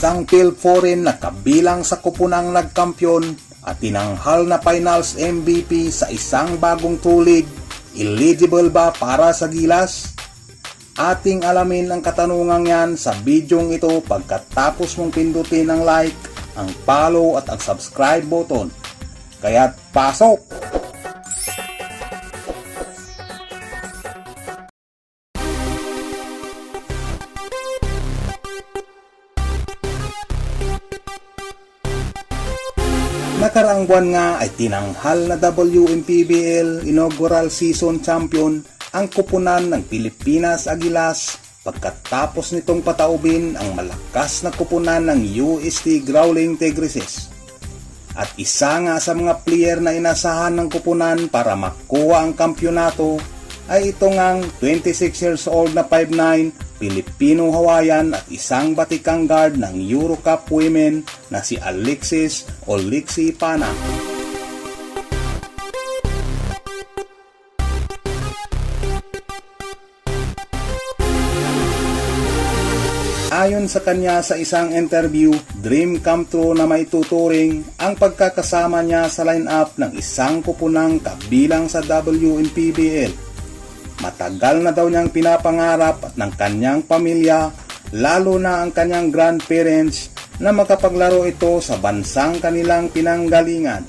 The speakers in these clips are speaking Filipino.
isang Phil Foreign na kabilang sa kupunang nagkampyon at tinanghal na finals MVP sa isang bagong tulig, eligible ba para sa gilas? Ating alamin ang katanungang yan sa bidyong ito pagkatapos mong pindutin ang like, ang follow at ang subscribe button. Kaya't pasok! Nakaraang buwan nga ay tinanghal na WMPBL inaugural season champion ang kupunan ng Pilipinas Agilas pagkatapos nitong pataubin ang malakas na kupunan ng UST Growling Tigrises. At isa nga sa mga player na inasahan ng kupunan para makuha ang kampyonato ay ito ngang 26 years old na 5'9 Filipino-Hawaiian at isang batikang guard ng Euro Cup Women na si Alexis Olixi Pana. Ayon sa kanya sa isang interview, dream come true na may tuturing ang pagkakasama niya sa lineup ng isang kupunang kabilang sa WNPBL. Matagal na daw niyang pinapangarap ng kanyang pamilya, lalo na ang kanyang grandparents, na makapaglaro ito sa bansang kanilang pinanggalingan.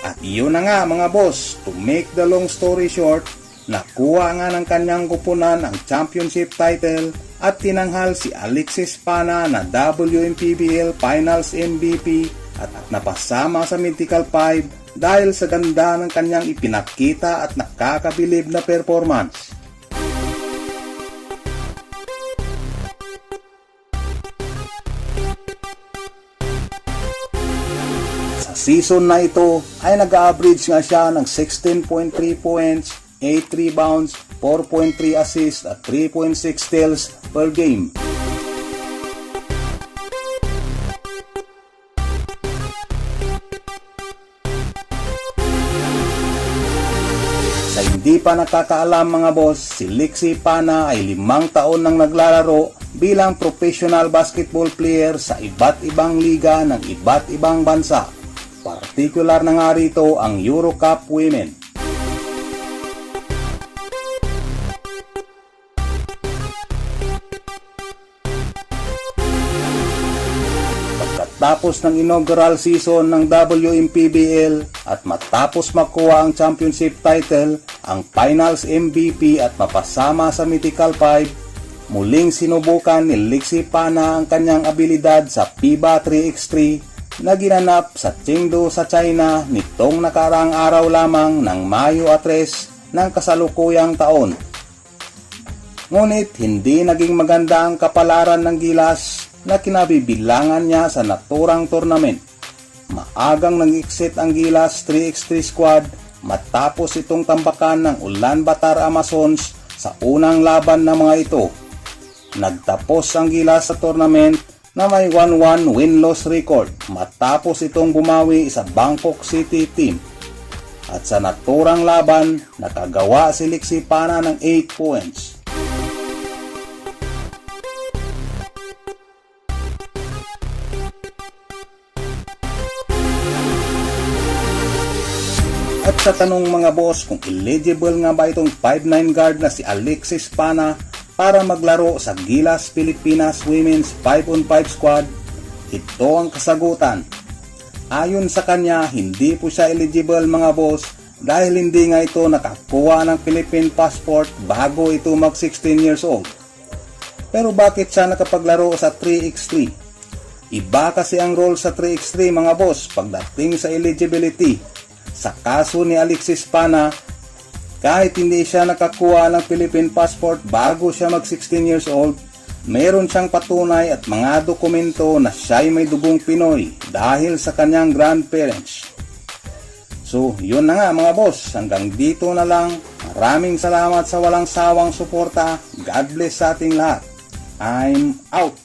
At iyon na nga mga boss, to make the long story short, nakuha nga ng kanyang kupunan ang championship title at tinanghal si Alexis Pana na WMPBL Finals MVP at, napasama sa Mythical 5 dahil sa ganda ng kanyang ipinakita at nakakabilib na performance. Sa season na ito ay nag-average nga siya ng 16.3 points, 8 rebounds, 4.3 assists at 3.6 steals per game. Hindi pa nakakaalam mga boss, si Lixie Pana ay limang taon nang naglalaro bilang professional basketball player sa iba't ibang liga ng iba't ibang bansa. Partikular na nga rito ang Euro Cup Women. Pagkatapos ng inaugural season ng WMPBL at matapos makuha ang championship title, ang finals MVP at mapasama sa Mythical 5, muling sinubukan ni Lixie Pana ang kanyang abilidad sa FIBA 3x3 na ginanap sa Chengdu sa China nitong nakarang araw lamang ng Mayo 3 ng kasalukuyang taon. Ngunit hindi naging maganda ang kapalaran ng gilas na kinabibilangan niya sa naturang tournament. Maagang nag-exit ang Gilas 3x3 squad matapos itong tambakan ng Ulan Batar Amazons sa unang laban ng mga ito. Nagtapos ang Gilas sa tournament na may 1-1 win-loss record matapos itong bumawi sa Bangkok City team. At sa naturang laban, nakagawa si Lixie Pana ng 8 points. At sa tanong mga boss kung eligible nga ba itong 5'9 guard na si Alexis Pana para maglaro sa Gilas Pilipinas Women's 5-on-5 squad, ito ang kasagutan. Ayon sa kanya, hindi po siya eligible mga boss dahil hindi nga ito nakakuha ng Philippine passport bago ito mag 16 years old. Pero bakit siya nakapaglaro sa 3x3? Iba kasi ang role sa 3x3 mga boss pagdating sa eligibility. Sa kaso ni Alexis Pana, kahit hindi siya nakakuha ng Philippine passport bago siya mag 16 years old, meron siyang patunay at mga dokumento na siya'y may dugong Pinoy dahil sa kanyang grandparents. So, yun na nga mga boss. Hanggang dito na lang. Maraming salamat sa walang sawang suporta. God bless sa ating lahat. I'm out.